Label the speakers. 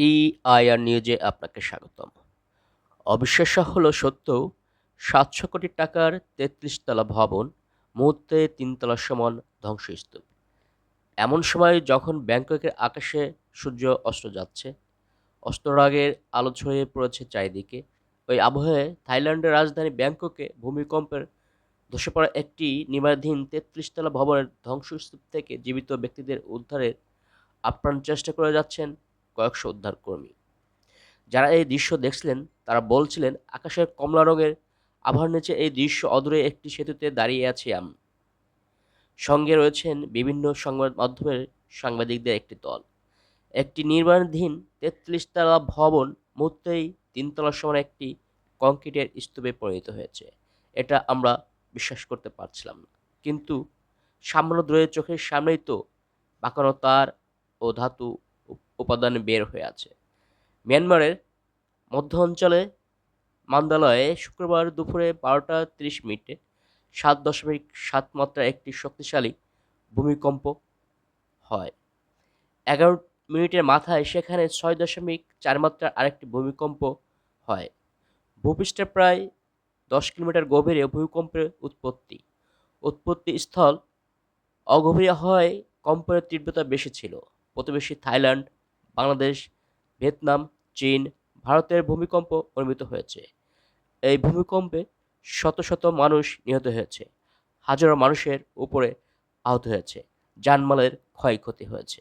Speaker 1: EIR নিউজে আপনাকে স্বাগতম। অবিশ্বাস্য হলো সত্ত্বেও সাতশো কোটি টাকার তেত্রিশ তলা ভবন মুহূর্তে তিনতলা সমান ধ্বংসস্তূপ। এমন সময় যখন ব্যাংককের আকাশে সূর্য অস্ত যাচ্ছে অস্তরাগের আলো ছড়িয়ে পড়েছে চারিদিকে, ওই আবহে থাইল্যান্ডের রাজধানী ব্যাংককে ভূমিকম্পের ধসে পড়া একটি নির্মাণাধীন তেত্রিশ তলা ভবনের ধ্বংসস্তূপ থেকে জীবিত ব্যক্তিদের উদ্ধারের আপ্রাণ চেষ্টা করে যাচ্ছেন কয়েকশো উদ্ধারকর্মী যারা এই দৃশ্য দেখছিলেন, তারা বলছিলেন, আকাশের কমলা রঙের আভার নিচে এই দৃশ্য অদূরে একটি সেতুতে দাঁড়িয়ে আছি আমি। সঙ্গে রয়েছেন বিভিন্ন সংবাদ মাধ্যমের সাংবাদিকদের একটি দল। একটি নির্মাণাধীন তেত্রিশতলা ভবন মুহূর্তেই তিনতলার সমান একটি কংক্রিটের স্তূপে পরিণত হয়েছে। এটা আমরা বিশ্বাস করতে পারছিলাম না। কিন্তু সামান্য দূরের চোখের সামনেই তো বাঁকানো তার ও ধাতু উপাদান বের হয়ে আছে। মিয়ানমারের মধ্য অঞ্চলে মান্দালয়ে শুক্রবার দুপুরে বারোটা তিরিশ মিনিটে সাত দশমিক সাত মাত্রা একটি শক্তিশালী ভূমিকম্প হয়। এগারো মিনিটের মাথায় সেখানে ছয় দশমিক চার মাত্রার আরেকটি ভূমিকম্প হয়। ভূপৃষ্ঠের প্রায় দশ কিলোমিটার গভীরে ভূমিকম্পের উৎপত্তি। উৎপত্তি স্থল অগভীর হয় কম্পনের তীব্রতা বেশি ছিল। প্রতিবেশী থাইল্যান্ড বাংলাদেশ, ভিয়েতনাম, চীন, ভারতের ভূমিকম্প অনুমিত হয়েছে। এই ভূমিকম্পে শত শত মানুষ নিহত হয়েছে। হাজারো মানুষের উপরে আহত হয়েছে। জানমালের ক্ষয়ক্ষতি হয়েছে।